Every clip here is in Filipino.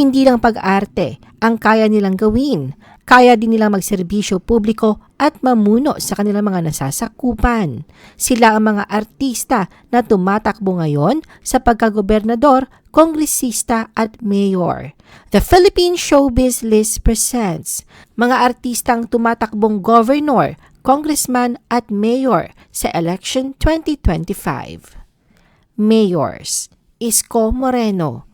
hindi lang pag-arte ang kaya nilang gawin. Kaya din nilang magserbisyo publiko at mamuno sa kanilang mga nasasakupan. Sila ang mga artista na tumatakbo ngayon sa pagkagobernador, kongresista at mayor. The Philippine Showbiz List presents mga artistang tumatakbong governor, congressman at mayor sa election 2025. Mayors Isko Moreno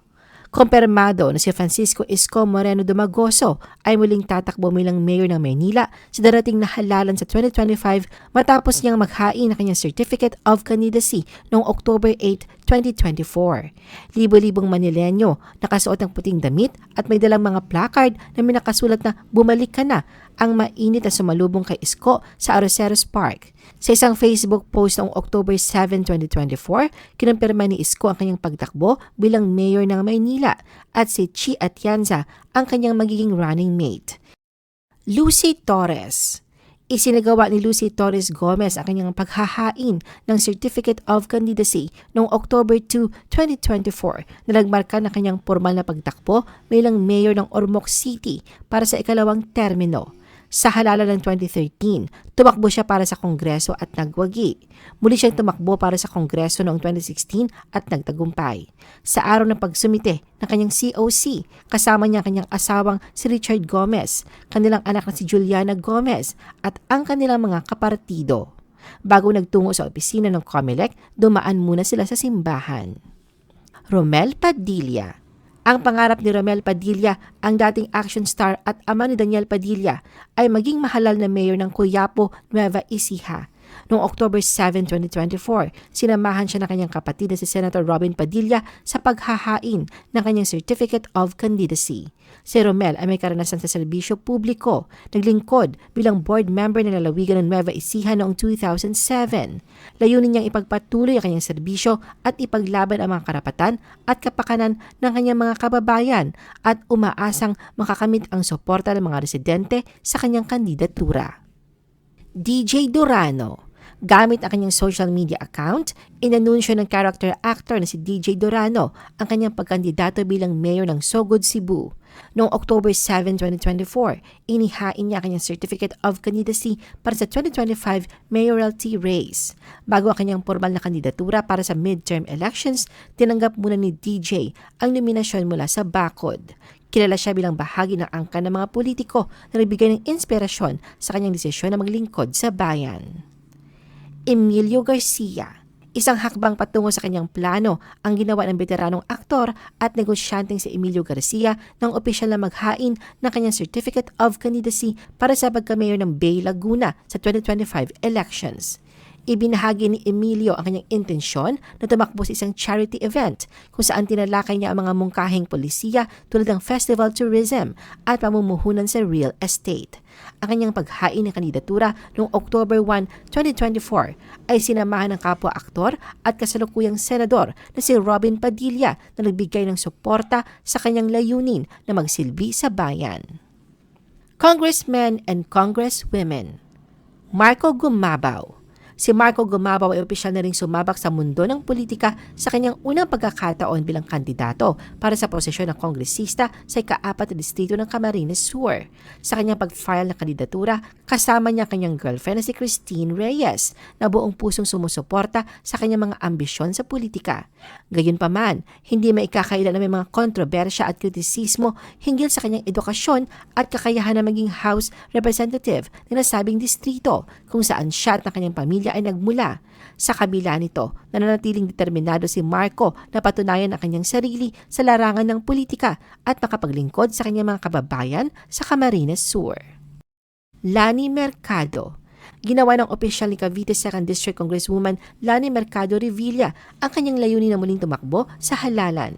Kompermado na si Francisco Isko Moreno Dumagoso ay muling tatakbo bilang mayor ng Maynila sa darating na halalan sa 2025 matapos niyang maghain ng kanyang Certificate of Candidacy noong October 8, 2024. Libo-libong Manilenyo nakasuot ng puting damit at may dalang mga placard na minakasulat na bumalik ka na ang mainit na sumalubong kay Isko sa Aroseros Park. Sa isang Facebook post noong October 7, 2024, kinumpirma ni Isko ang kanyang pagtakbo bilang mayor ng Maynila at si Chi Atienza ang kanyang magiging running mate. Lucy Torres Isinagawa ni Lucy Torres Gomez ang kanyang paghahain ng Certificate of Candidacy noong October 2, 2024 na nagmarka ng kanyang formal na pagtakbo bilang mayor ng Ormoc City para sa ikalawang termino. Sa halalan ng 2013, tumakbo siya para sa Kongreso at nagwagi. Muli siyang tumakbo para sa Kongreso noong 2016 at nagtagumpay. Sa araw ng pagsumite ng kanyang COC, kasama niya ang kanyang asawang si Richard Gomez, kanilang anak na si Juliana Gomez at ang kanilang mga kapartido. Bago nagtungo sa opisina ng COMELEC, dumaan muna sila sa simbahan. Romel Padilla ang pangarap ni Romel Padilla, ang dating action star at ama ni Daniel Padilla, ay maging mahalal na mayor ng Cuyapo, Nueva Ecija. Noong October 7, 2024, sinamahan siya ng kanyang kapatid na si Senator Robin Padilla sa paghahain ng kanyang Certificate of Candidacy. Si Romel ay may karanasan sa serbisyo publiko, naglingkod bilang board member ng lalawigan ng Nueva Ecija noong 2007. Layunin niyang ipagpatuloy ang kanyang serbisyo at ipaglaban ang mga karapatan at kapakanan ng kanyang mga kababayan at umaasang makakamit ang suporta ng mga residente sa kanyang kandidatura. DJ Durano Gamit ang kanyang social media account, inanunsyo ng character actor na si DJ Durano ang kanyang pagkandidato bilang mayor ng Sogod, Cebu. Noong October 7, 2024, inihain niya kanyang Certificate of Candidacy para sa 2025 mayoralty race. Bago ang kanyang formal na kandidatura para sa midterm elections, tinanggap muna ni DJ ang nominasyon mula sa Bakod. Kilala siya bilang bahagi ng angka ng mga politiko na nagbigay ng inspirasyon sa kanyang desisyon na maglingkod sa bayan. Emilio Garcia. Isang hakbang patungo sa kanyang plano ang ginawa ng veteranong aktor at negosyanteng si Emilio Garcia ng opisyal na maghain ng kanyang Certificate of Candidacy para sa pagka-mayor ng Bay Laguna sa 2025 elections. Ibinahagi ni Emilio ang kanyang intensyon na tumakbo sa isang charity event kung saan tinalakay niya ang mga mungkahing polisiya tulad ng festival tourism at pamumuhunan sa real estate. Ang kanyang paghain ng kandidatura noong October 1, 2024 ay sinamahan ng kapwa-aktor at kasalukuyang senador na si Robin Padilla na nagbigay ng suporta sa kanyang layunin na magsilbi sa bayan. Congressmen and Congresswomen Marco Gumabaw Si Marco Gumabaw ay opisyal na ring sumabak sa mundo ng politika sa kanyang unang pagkakataon bilang kandidato para sa posisyon ng kongresista sa ikaapat na distrito ng Camarines Sur. Sa kanyang pag-file ng kandidatura, kasama niya kanyang girlfriend na si Christine Reyes na buong pusong sumusuporta sa kanyang mga ambisyon sa politika. Gayunpaman, hindi maikakaila na may mga kontrobersya at kritisismo hinggil sa kanyang edukasyon at kakayahan na maging House Representative ng nasabing distrito kung saan siya at ng kanyang pamilya pamilya ay nagmula. Sa kabila nito, nananatiling determinado si Marco na patunayan ang kanyang sarili sa larangan ng politika at makapaglingkod sa kanyang mga kababayan sa Camarines Sur. Lani Mercado Ginawa ng opisyal ni Cavite 2nd District Congresswoman Lani Mercado Revilla ang kanyang layunin na muling tumakbo sa halalan.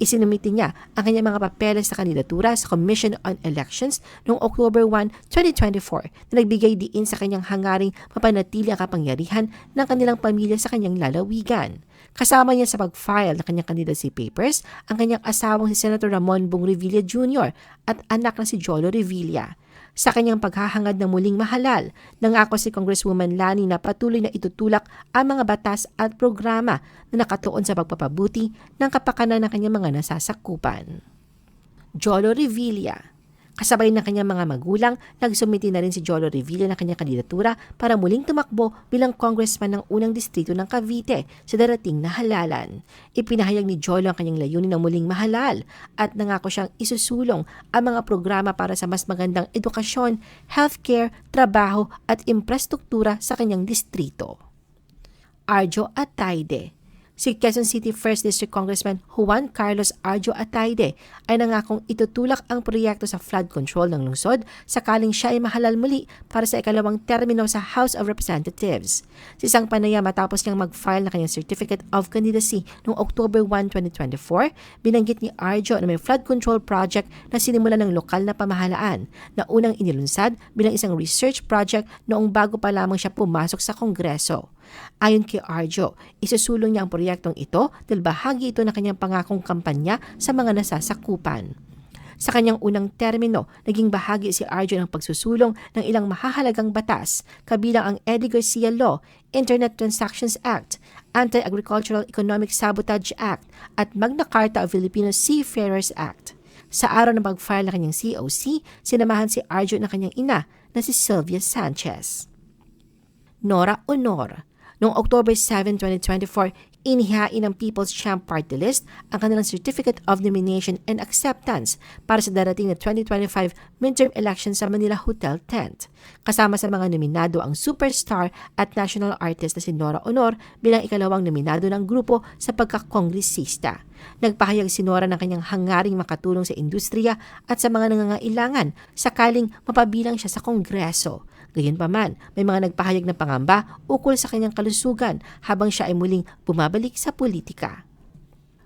Isinumiti niya ang kanyang mga papeles sa kandidatura sa Commission on Elections noong October 1, 2024 na nagbigay diin sa kanyang hangaring mapanatili ang kapangyarihan ng kanilang pamilya sa kanyang lalawigan. Kasama niya sa pag-file ng kanyang candidacy papers ang kanyang asawang si Senator Ramon Bong Revilla Jr. at anak na si Jolo Revilla. Sa kanyang paghahangad ng muling mahalal, nangako si Congresswoman Lani na patuloy na itutulak ang mga batas at programa na nakatuon sa pagpapabuti ng kapakanan ng kanyang mga nasasakupan. Jolo Revilla. Kasabay ng kanyang mga magulang, nagsumiti na rin si Jolo Revilla ng kanyang kandidatura para muling tumakbo bilang congressman ng unang distrito ng Cavite sa darating na halalan. Ipinahayag ni Jolo ang kanyang layunin na muling mahalal at nangako siyang isusulong ang mga programa para sa mas magandang edukasyon, healthcare, trabaho at infrastruktura sa kanyang distrito. Arjo Ataide Si Quezon City 1st District Congressman Juan Carlos Arjo Ataide ay nangakong itutulak ang proyekto sa flood control ng lungsod sakaling siya ay mahalal muli para sa ikalawang termino sa House of Representatives. Si isang panaya matapos niyang mag-file na kanyang Certificate of Candidacy noong October 1, 2024, binanggit ni Arjo na may flood control project na sinimulan ng lokal na pamahalaan na unang inilunsad bilang isang research project noong bago pa lamang siya pumasok sa Kongreso. Ayon kay Arjo, isusulong niya ang proyektong ito dahil bahagi ito ng kanyang pangakong kampanya sa mga nasasakupan. Sa kanyang unang termino, naging bahagi si Arjo ng pagsusulong ng ilang mahahalagang batas, kabilang ang Eddie Garcia Law, Internet Transactions Act, Anti-Agricultural Economic Sabotage Act, at Magna Carta of Filipino Seafarers Act. Sa araw ng pag-file ng kanyang COC, sinamahan si Arjo ng kanyang ina na si Sylvia Sanchez. Nora Honor Noong October 7, 2024, inihain ng People's Champ Party List ang kanilang Certificate of Nomination and Acceptance para sa darating na 2025 midterm election sa Manila Hotel Tent. Kasama sa mga nominado ang superstar at national artist na si Nora Honor bilang ikalawang nominado ng grupo sa pagkakongresista. Nagpahayag si Nora ng kanyang hangaring makatulong sa industriya at sa mga nangangailangan sakaling mapabilang siya sa kongreso. Gayunpaman, may mga nagpahayag ng pangamba ukol sa kanyang kalusugan habang siya ay muling bumabalik sa politika.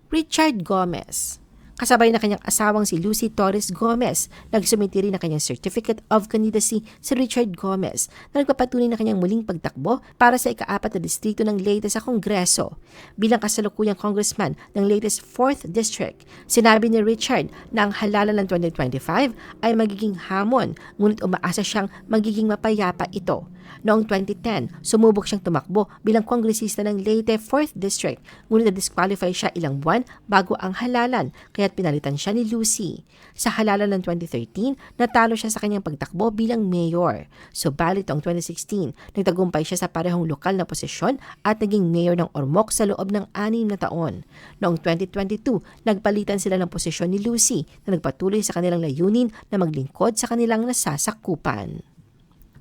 Richard Gomez Kasabay na kanyang asawang si Lucy Torres Gomez, nagsumiti rin ng kanyang Certificate of Candidacy si Richard Gomez na nagpapatunay na kanyang muling pagtakbo para sa ikaapat na distrito ng Leyte sa Kongreso. Bilang kasalukuyang congressman ng latest 4th District, sinabi ni Richard na ang halalan ng 2025 ay magiging hamon, ngunit umaasa siyang magiging mapayapa ito. Noong 2010, sumubok siyang tumakbo bilang kongresista ng Leyte 4th District, ngunit na-disqualify siya ilang buwan bago ang halalan, kaya't pinalitan siya ni Lucy. Sa halalan ng 2013, natalo siya sa kanyang pagtakbo bilang mayor. Subalit noong 2016, nagtagumpay siya sa parehong lokal na posisyon at naging mayor ng Ormoc sa loob ng anim na taon. Noong 2022, nagpalitan sila ng posisyon ni Lucy na nagpatuloy sa kanilang layunin na maglingkod sa kanilang nasasakupan.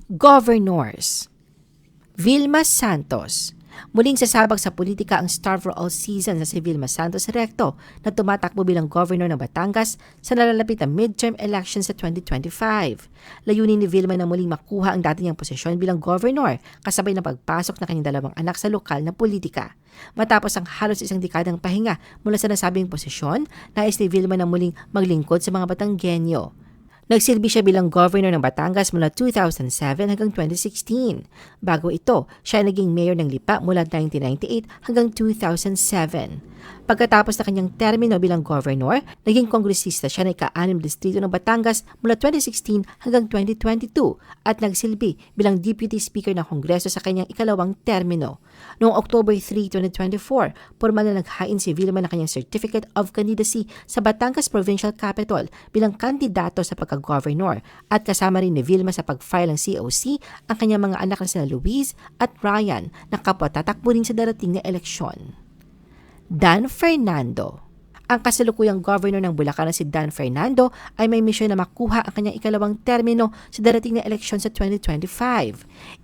Governors Vilma Santos Muling sasabak sa politika ang star for all season sa si Vilma Santos Recto na tumatakbo bilang governor ng Batangas sa nalalapit na midterm election sa 2025. Layunin ni Vilma na muling makuha ang dati niyang posisyon bilang governor kasabay ng pagpasok ng kanyang dalawang anak sa lokal na politika. Matapos ang halos isang dekadang pahinga mula sa nasabing posisyon, nais ni Vilma na muling maglingkod sa mga Batanggenyo. Nagsilbi siya bilang governor ng Batangas mula 2007 hanggang 2016. Bago ito, siya naging mayor ng Lipa mula 1998 hanggang 2007. Pagkatapos na kanyang termino bilang governor, naging kongresista siya ng ika-anim distrito ng Batangas mula 2016 hanggang 2022 at nagsilbi bilang deputy speaker ng kongreso sa kanyang ikalawang termino. Noong October 3, 2024, formal na naghain si Vilma ng kanyang Certificate of Candidacy sa Batangas Provincial Capital bilang kandidato sa pagka-governor at kasama rin ni Vilma sa pag-file ng COC ang kanyang mga anak na sina Luis at Ryan na kapwa tatakbo rin sa darating na eleksyon. Dan Fernando. Ang kasalukuyang governor ng Bulacan na si Dan Fernando ay may misyon na makuha ang kanyang ikalawang termino sa darating na eleksyon sa 2025.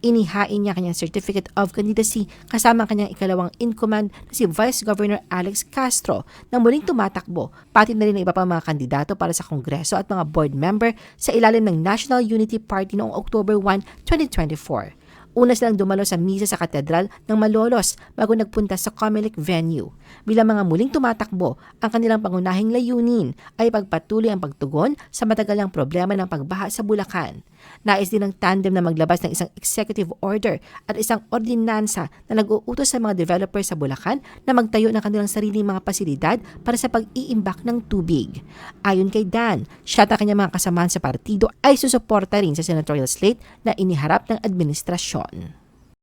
Inihain niya kanyang Certificate of Candidacy kasama ang kanyang ikalawang in command na si Vice Governor Alex Castro na muling tumatakbo, pati na rin ang iba pang mga kandidato para sa Kongreso at mga board member sa ilalim ng National Unity Party noong October 1, 2024. Una silang dumalo sa misa sa katedral ng Malolos bago nagpunta sa Comelec venue. Bilang mga muling tumatakbo, ang kanilang pangunahing layunin ay pagpatuloy ang pagtugon sa matagalang problema ng pagbaha sa Bulacan. Nais din ng tandem na maglabas ng isang executive order at isang ordinansa na nag-uutos sa mga developer sa Bulacan na magtayo ng kanilang sariling mga pasilidad para sa pag-iimbak ng tubig. Ayon kay Dan, siya at kanyang mga kasamahan sa partido ay susuporta rin sa senatorial slate na iniharap ng administrasyon. Cotton.